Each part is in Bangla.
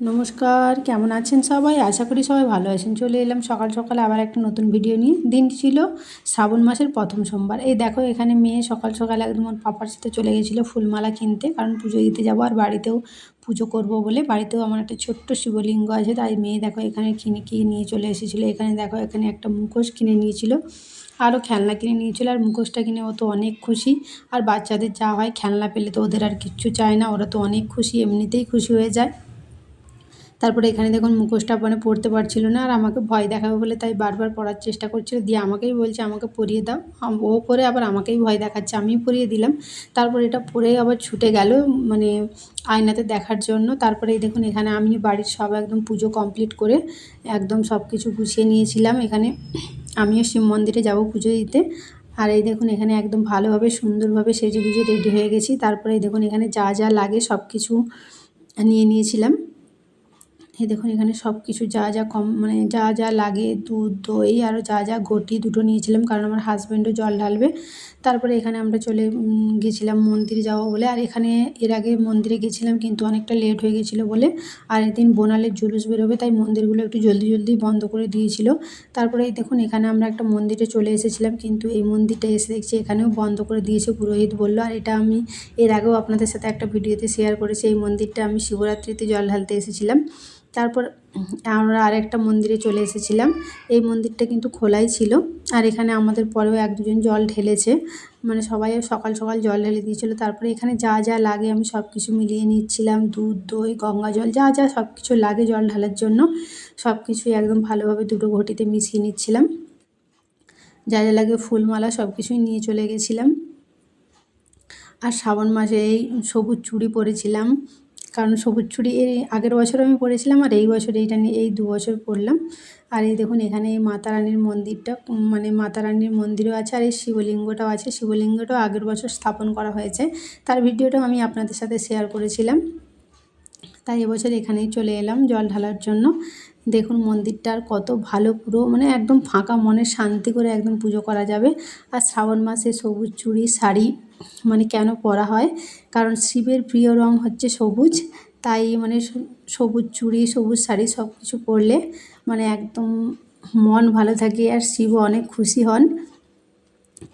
নমস্কার, কেমন আছেন সবাই? আশা করি সবাই ভালো আছেন। চলে এলাম সকাল সকাল আবার একটা নতুন ভিডিও নিয়ে। দিনটি ছিল শ্রাবণ মাসের প্রথম সোমবার। এই দেখো, এখানে মেয়ে সকাল সকাল একদম ওর পাপার সাথে চলে গেছিল ফুলমালা কিনতে, কারণ পুজো দিতে যাব আর বাড়িতেও পুজো করব বলে। বাড়িতেও আমার একটা ছোট্ট শিবলিঙ্গ আছে, তাই মেয়ে দেখো এখানে কিনে কিনে নিয়ে চলে এসেছিল। এখানে দেখো, এখানে একটা মুখোশ কিনে নিয়েছিল, আরও খেলনা কিনে নিয়েছিল। আর মুখোশটা কিনে ও তো অনেক খুশি। আর বাচ্চাদের যা হয় খেলনা পেলে তো ওদের আর কিচ্ছু চায় না, ওরা তো অনেক খুশি, এমনিতেই খুশি হয়ে যায়। তারপরে এখানে দেখুন মুখোশটা মানে পড়তে পারছিল না আর আমাকে ভয় দেখাবে বলে তাই বারবার পড়ার চেষ্টা করছিল। দিয়ে আমাকেই বলছে, আমাকে পরিয়ে দাও। ও পরে আবার আমাকেই ভয় দেখাচ্ছে আমি পরিয়ে দিলাম। তারপর এটা পরে আবার ছুটে গেল মানে আয়নাতে দেখার জন্য। তারপরে এই দেখুন এখানে আমি বাড়ির সব একদম পুজো কমপ্লিট করে একদম সব কিছু গুছিয়ে নিয়েছিলাম। এখানে আমিও শিব মন্দিরে যাব পুজো দিতে। আর এই দেখুন এখানে একদম ভালোভাবে সুন্দরভাবে সেজে গুজে রেডি হয়ে গেছি। তারপরে দেখুন এখানে যা যা লাগে সব কিছু নিয়ে নিয়েছিলাম। এই দেখুন, এখানে সব কিছু যা যা কম মানে যা যা লাগে, দুধ, দই, আরও যা যা ঘটি দুটো নিয়েছিলাম, কারণ আমার হাজব্যান্ডও জল ঢালবে। তারপরে এখানে আমরা চলে গেছিলাম মন্দিরে যাব বলে, আর এখানে এর আগে মন্দিরে গেছিলাম, কিন্তু অনেকটা লেট হয়ে গেছিল বলে, আর এদিন বোনালের জুলুস বেরোবে, তাই মন্দিরগুলো একটু জলদি জলদি বন্ধ করে দিয়েছিল। তারপরে এই দেখুন, এখানে আমরা একটা মন্দিরে চলে এসেছিলাম, কিন্তু এই মন্দিরটা এসে দেখছি এখানেও বন্ধ করে দিয়েছে পুরোহিত বলল, আর এটা আমি এর আগেও আপনাদের সাথে একটা ভিডিওতে শেয়ার করেছি, এই মন্দিরটা আমি শিবরাত্রিতে জল ঢালতে এসেছিলাম। তারপর আমরা আরেকটা মন্দিরে চলে এসেছিলাম। এই মন্দিরটা কিন্তু খোলাই ছিল। আর এখানে আমাদের পরেও এক দুজন জল ঢেলেছে। মানে সবাই সকাল সকাল জল ঢেলে দিয়েছিলো। তারপরে এখানে যা যা লাগে আমি সব কিছু মিলিয়ে নিচ্ছিলাম। দুধ, দই, গঙ্গা জল, যা যা সব কিছু লাগে জল ঢালার জন্য। সব কিছুই একদম ভালোভাবে দুটো ঘটিতে মিশিয়ে নিচ্ছিলাম। যা যা লাগে ফুলমালা সব কিছুই নিয়ে চলে গেছিলাম। আর শ্রাবণ মাসে এই সবুজ চুড়ি পরেছিলাম। কারণ সবুজ চুড়ি এর আগের বছর আমি পড়েছিলাম আর এই বছর এইটা নিয়ে এই দু বছর পড়লাম আর এই দেখুন এখানে এই মাতা রানীর মন্দিরটা মানে মাতা রানীর মন্দিরও আছে আর এই শিবলিঙ্গটাও আছে। শিবলিঙ্গটাও আগের বছর স্থাপন করা হয়েছে। তার ভিডিওটাও আমি আপনাদের সাথে শেয়ার করেছিলাম। তাই এবছর এখানেই চলে এলাম জল ঢালার জন্য। দেখুন মন্দিরটার কত ভালো পুরো মানে একদম ফাঁকা মনে শান্তি করে একদম পুজো করা যাবে। আর শ্রাবণ মাসে সবুজ চুড়ি, শাড়ি মানে কেন পরা হয়? কারণ শিবের প্রিয় রং হচ্ছে সবুজ, তাই মানে সবুজ চুড়ি, সবুজ শাড়ি সব কিছু পরলে মানে একদম মন ভালো থাকে আর শিবও অনেক খুশি হন।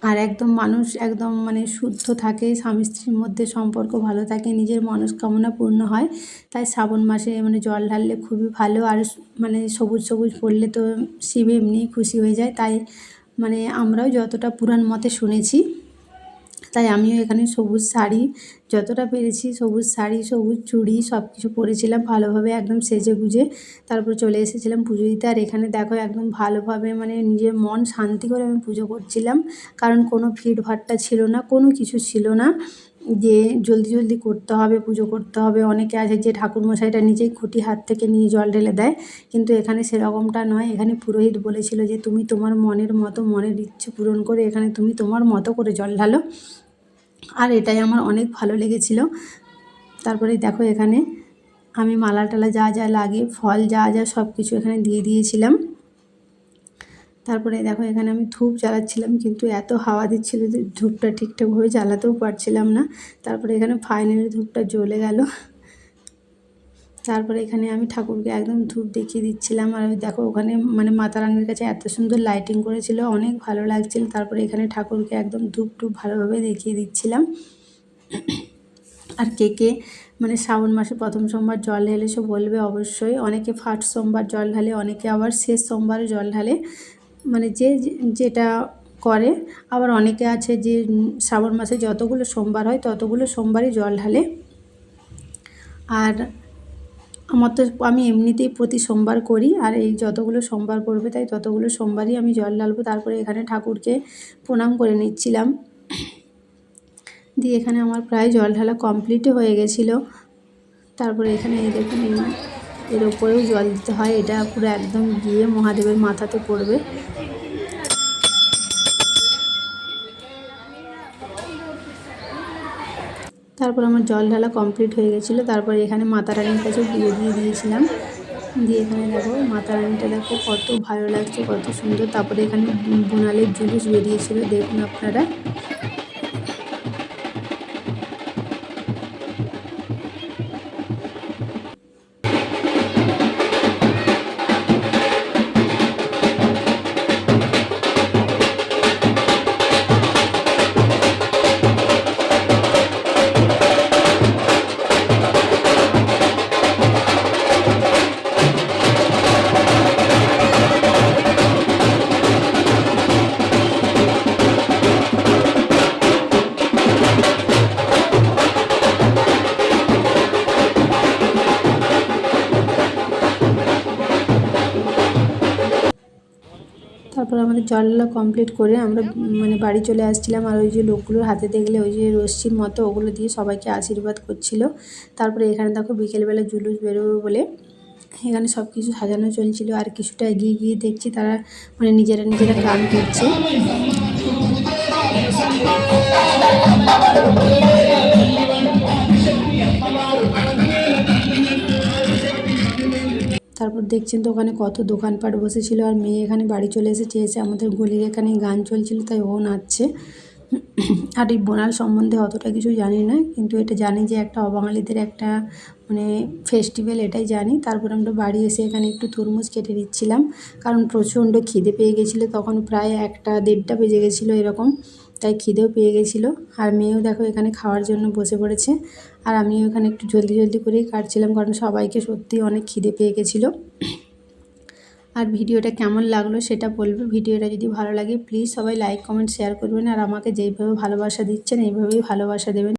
আর একদম মানুষ একদম মানে শুদ্ধ থাকে, স্বামী স্ত্রীর মধ্যে সম্পর্ক ভালো থাকে, নিজের মনস্কামনা পূর্ণ হয়। তাই শ্রাবণ মাসে মানে জল ঢাললে খুবই ভালো, আর মানে সবুজ সবুজ পড়লে তো শিব এমনিই খুশি হয়ে যায়। তাই মানে আমরাও যতটা পুরাণ মতে শুনেছি। তাই আমিও এখানে সবুজ শাড়ি যতটা পেরেছি, সবুজ শাড়ি, সবুজ চুড়ি সব কিছু পরেছিলাম ভালোভাবে একদম সেজে গুজে। তারপর চলে এসেছিলাম পুজো দিতে। আর এখানে দেখো একদম ভালোভাবে মানে নিজের মন শান্তি করে আমি পুজো করছিলাম। কারণ কোনো ভিড়ভাট্টা ছিল না, কোনো কিছু ছিল না। যে জলদি জলদি করতে হবে, পুজো করতে হবে। অনেকে আছে যে ঠাকুরমশাইটা নিজেই খুঁটি হাত থেকে নিয়ে জল ঢেলে দেয়। কিন্তু এখানে সেরকমটা নয়। এখানে পুরোহিত বলেছিল যে, তুমি তোমার মনের মতো, মনের ইচ্ছে পূরণ করে এখানে তুমি তোমার মতো করে জল ঢালো। আর এটাই আমার অনেক ভালো লেগেছিল। তারপরে দেখো এখানে আমি মালা টালা যা যা লাগে, ফল যা যা সব কিছু এখানে দিয়ে দিয়েছিলাম। তারপরে দেখো এখানে আমি ধূপ জ্বালাচ্ছিলাম, কিন্তু এত হাওয়া দিচ্ছিল যে ধূপটা ঠিকঠাকভাবে জ্বালাতেও পারছিলাম না। তারপরে এখানে ফাইনালি ধূপটা জ্বলে গেল। তারপরে এখানে আমি ঠাকুরকে একদম ধূপ দেখিয়ে দিচ্ছিলাম। আর দেখো ওখানে মানে মাতা রানীর কাছে এত সুন্দর লাইটিং করেছিল, অনেক ভালো লাগছিল। তারপরে এখানে ঠাকুরকে একদম ধূপ টুপ ভালোভাবে দেখিয়ে দিচ্ছিলাম। আর কে কে মানে শ্রাবণ মাসে প্রথম সোমবার জল ঢেলে সে বলবে অবশ্যই। অনেকে ফার্স্ট সোমবার জল ঢালে, অনেকে আবার শেষ সোমবারে জল ঢালে। মানে যে যেটা করে, আবার অনেকে আছে যে শ্রাবণ মাসে যতগুলো সোমবার হয় ততগুলো সোমবারই জল ঢালে। আর আমার তো আমি এমনিতেই প্রতি সোমবার করি আর এই যতগুলো সোমবার পড়বে তাই ততগুলো সোমবারই আমি জল ঢালবো। তারপরে এখানে ঠাকুরকে প্রণাম করে নিচ্ছিলাম। দিয়ে এখানে আমার প্রায় জল ঢালা কমপ্লিটই হয়ে গেছিল। তারপরে এখানে এই দেখুন এর ওপরেও জল দিতে হয়। এটা পুরো একদম গিয়ে মহাদেবের মাথাতে পড়বে। তারপর আমার জল ঢালা কমপ্লিট হয়ে গেছিল। তারপর এখানে মাতা রানীর কাছে দিয়ে দিয়ে দিয়েছিলাম। দিয়ে এখানে দেখো, মাতা রানীটা দেখো কত ভালো লাগছে, কত সুন্দর। তারপরে এখানে বোনালের জুলুস বেরিয়েছিলো, দেখুন আপনারা। আমাদের জললা কমপ্লিট করে আমরা মানে বাড়ি চলে আসছিলাম আর ওই যে লোকগুলোর হাতে দেখলে ওই যে রশ্মির মতো ওগুলো দিয়ে সবাইকে আশীর্বাদ করছিল। তারপরে এখানে দেখো বিকেলবেলা জুলুস বেরোবে বলে এখানে সব কিছু সাজানো চলছিল আর কিছুটা এগিয়ে গিয়ে দেখছি তারা মানে নিজেরা নিজেরা গান করছে। তারপর দেখছেন তো ওখানে কত দোকানপাট বসেছিল আর মেয়ে এখানে বাড়ি চলে এসেছে, এসে আমাদের গলির এখানে গান চলছিল, তাই ও নাচছে। আর এই বোনাল সম্বন্ধে অতটা কিছু জানি না, কিন্তু এটা জানি যে একটা অবাঙালিদের একটা মানে ফেস্টিভ্যাল এটাই জানি। তারপর আমরা বাড়ি এসে এখানে একটু তরমুজ কেটে দিচ্ছিলাম কারণ প্রচণ্ড খিদে পেয়ে গেছিল, তখন প্রায় একটা দেড়টা বেজে গেছিল এরকম, তাই খিদেও পেয়ে গেছিল। আর মেয়েও দেখো এখানে খাওয়ার জন্য বসে পড়েছে। আর আমি ওখানে একটু জলদি জলদি করেই কাটছিলাম, কারণ সবাইকে সত্যি অনেক খিদে পেয়ে গেছিল। আর ভিডিওটা কেমন লাগল সেটা বলবে। ভিডিওটা যদি ভালো লাগে প্লিজ সবাই লাইক কমেন্ট শেয়ার করবেন। আর আমাকে যেইভাবে ভালোবাসা দিচ্ছেন, এইভাবেই ভালোবাসা দেবেন।